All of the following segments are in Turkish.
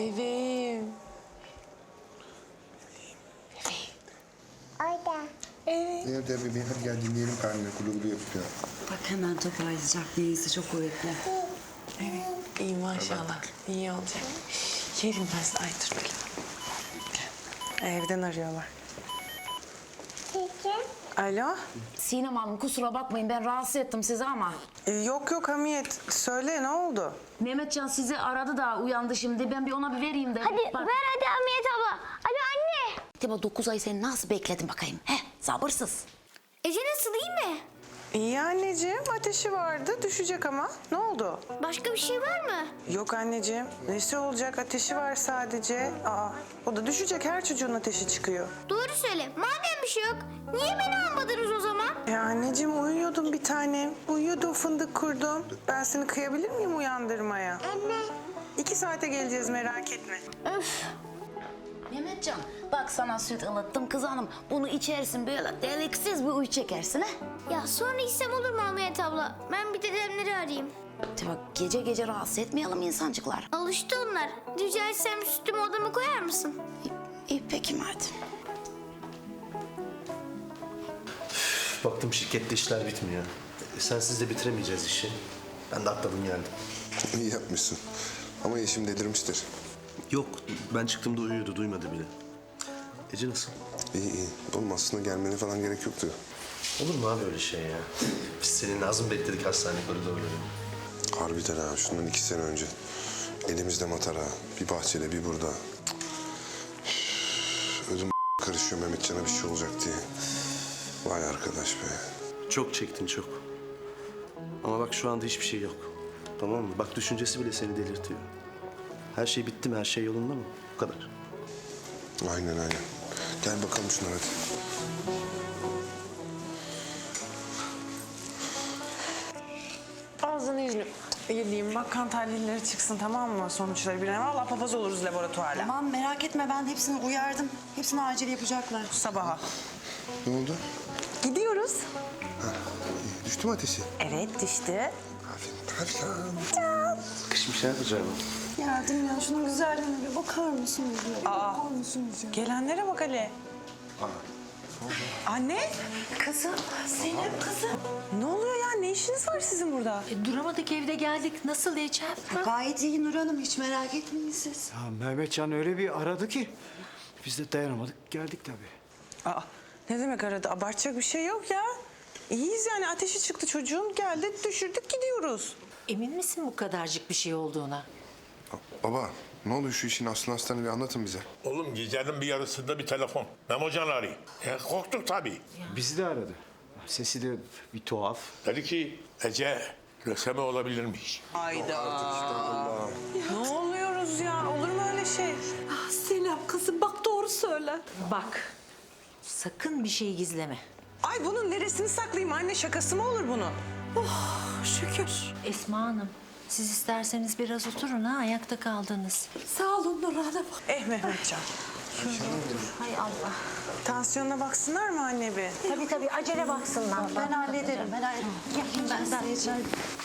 Bebeğim. Orada. Evet. Nerede bebeğim? Hadi gel dinleyelim karnını. Kulu kulu yapıyor. Bak hemen toparlayacak neyse çok kuvvetli. Evet. İyi maşallah. İyi olacak. Yerim ben size. Ay dur bakayım. Evden arıyorlar. Çiçek. Alo? Sinem Hanım kusura bakmayın ben rahatsız ettim sizi ama Ee, yok yok Hamiyet. Söyle ne oldu? Mehmetcan sizi aradı da uyandı şimdi. Ben bir ona bir vereyim de. Hadi Bak, ver hadi Amiyet abla. Hadi anne. Acaba 9 ay seni nasıl bekledim bakayım. He sabırsız. Ece nasıl iyi mi? İyi anneciğim. Ateşi vardı. Düşecek ama. Ne oldu? Başka bir şey var mı? Yok anneciğim. Nesi olacak? Ateşi var sadece. Aa, o da düşecek. Her çocuğun ateşi çıkıyor. Doğru söyle. Madem bir şey yok niye beni almadınız o zaman? Ya anneciğim uyuyordum bir tanem. Uyuyordum fındık kurdum. Ben seni kıyabilir miyim uyandırmaya? Anne. İki saate geleceğiz merak etme. Öf. Mehmetcan bak sana süt ılıttım kız hanım. Bunu içersin böyle deliksiz bir uyu çekersin ha. Ya sonra istem olur mu Amiyet abla? Ben bir dedemleri arayayım. De bak gece gece rahatsız etmeyelim insancıklar. Alıştı onlar. Rica etsem sütümü odama koyar mısın? İyi, iyi peki madem. Baktım şirkette işler bitmiyor. E, sensiz de bitiremeyeceğiz işi. Ben de atladım geldim. İyi yapmışsın. Ama yeşim delirmiştir. Yok, ben çıktığımda uyuyordu, duymadı bile. Ece nasıl? İyi iyi. Oğlum aslında gelmene falan gerek yoktu. Olur mu abi öyle şey ya? Biz senin Nazım bekledik hastane koridorlarında. Harbiden ha. Şundan iki sene önce. Elimizde matara. Bir bahçede bir burada. Üf, Ödüm karışıyor Mehmetcan'a bir şey olacak diye. Vay arkadaş be. Çok çektin çok. Ama bak şu anda hiçbir şey yok. Tamam mı? Bak düşüncesi bile seni delirtiyor. Her şey bitti mi? Her şey yolunda mı? Bu kadar. Aynen aynen. Gel bakalım şuna hadi. Ağzını yüzünü yediğim bak kan tahlilleri çıksın tamam mı sonuçları bir an. Valla papaz oluruz laboratuvarla. Tamam merak etme ben hepsini uyardım. Hepsini acil yapacaklar. Sabaha. Ne oldu? Gidiyoruz. İyi, Düştü mü ateşi? Evet düştü. Aferin. Tavşan. Kışmış ha. Yardım ya şunun güzelliğine bir bakar mısınız? Ya? Aa. Bakar mısınız ya? Gelenlere bak Ali. Anne. Kızım, Zeynep kızım. Ne oluyor ya? Ne işiniz var sizin burada? E, duramadık evde geldik. Nasıl Ecem? Gayet iyi Nur Hanım hiç merak etmeyin siz. Ya Mehmetcan öyle bir aradı ki biz de dayanamadık geldik tabii. Aa, ne demek arada? Abartacak bir şey yok ya. İyiyiz yani. Ateşi çıktı çocuğun. Geldi düşürdük gidiyoruz. Emin misin bu kadarcık bir şey olduğuna? Baba ne oluyor şu işin aslını aslanı bir anlatın bize. Oğlum gecenin bir yarısında bir telefon. Memocan arıyor. E, korktuk tabii. Bizi de aradı. Sesi de bir tuhaf. Dedi ki Ece lösemi olabilirmiş. Ne oluyoruz ya? Olur mu öyle şey? Zeynep kızım bak doğru söyle. Bak sakın bir şey gizleme. Ay bunun neresini saklayayım anne? Şakası mı olur bunun? Şükür. Esma Hanım siz isterseniz biraz oturun ha ayakta kaldınız. Sağ olun Nurhan'ım. Eh Mehmetcan. Hay Allah. Tansiyonuna baksınlar mı anne bir? Tabii tabii acele baksınlar. Ben hallederim. Ben hallederim. Ben size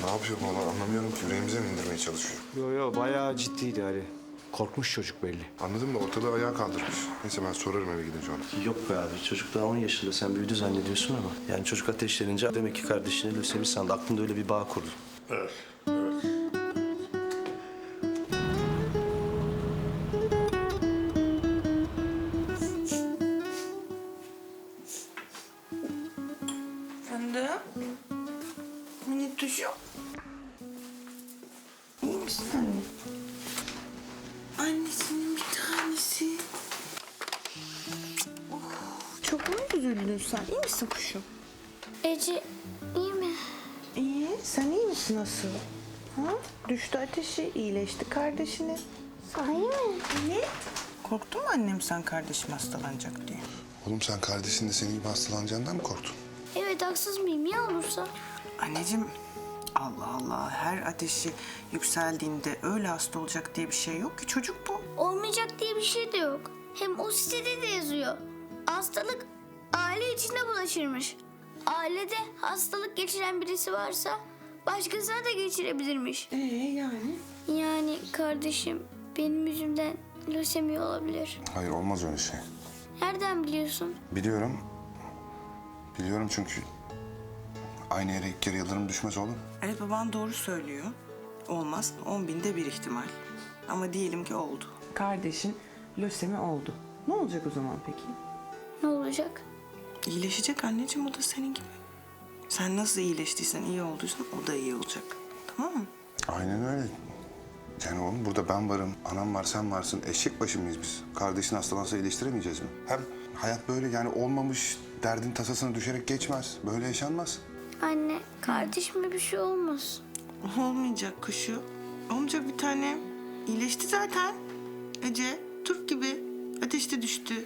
Ne yapıyor bu anlamıyorum ki yüreğimize mi indirmeye çalışıyor? Yo yo bayağı ciddiydi Ali. Korkmuş çocuk belli. Anladım da ortalığı ayağa kaldırmış. Neyse ben sorarım eve gidince ona. Yok be abi. Çocuk daha 10 yaşında. Sen büyüdü zannediyorsun ama. Yani çocuk ateşlenince demek ki kardeşini lösemi sandı. Aklında öyle bir bağ kurdu. Evet, evet. Fındık. Mini tuşu. İyi misin anne? Sen? İyi misin kuşum? Ece iyi mi? İyi. Sen iyi misin nasıl? Ha? Düştü ateşi, iyileşti kardeşini. Sahi mi? Ne? Korktun mu annem sen kardeşim hastalanacak diye? Oğlum sen kardeşin de senin gibi hastalanacağından mı korktun? Evet haksız mıyım ya olursa? Anneciğim Allah Allah her ateşi yükseldiğinde öyle hasta olacak diye bir şey yok ki çocuk bu. Olmayacak diye bir şey de yok. Hem o sitede de yazıyor. Hastalık aile içinde bulaşırmış. Ailede hastalık geçiren birisi varsa başkasına da geçirebilirmiş. Ee yani? Yani kardeşim benim yüzümden lösemi olabilir. Hayır olmaz öyle şey. Nereden biliyorsun? Biliyorum. Biliyorum çünkü aynı yere ilk kere yıldırım düşmez oğlum. Evet baban doğru söylüyor. Olmaz. On binde bir ihtimal. Ama diyelim ki oldu. Kardeşin lösemi oldu. Ne olacak o zaman peki? Ne olacak? İyileşecek anneciğim o da senin gibi. Sen nasıl iyileştiysen, iyi olduysan o da iyi olacak. Tamam mı? Aynen öyle. Yani oğlum burada ben varım, anam var, sen varsın. Eşek başı mıyız biz? Kardeşin hastalansa iyileştiremeyeceğiz mi? Hem hayat böyle yani olmamış derdin tasasına düşerek geçmez. Böyle yaşanmaz. Anne, kardeşime bir şey olmaz. Olmayacak kuşu. Olmayacak bir tane. İyileşti zaten. Ece, Türk gibi. Ateşte düştü.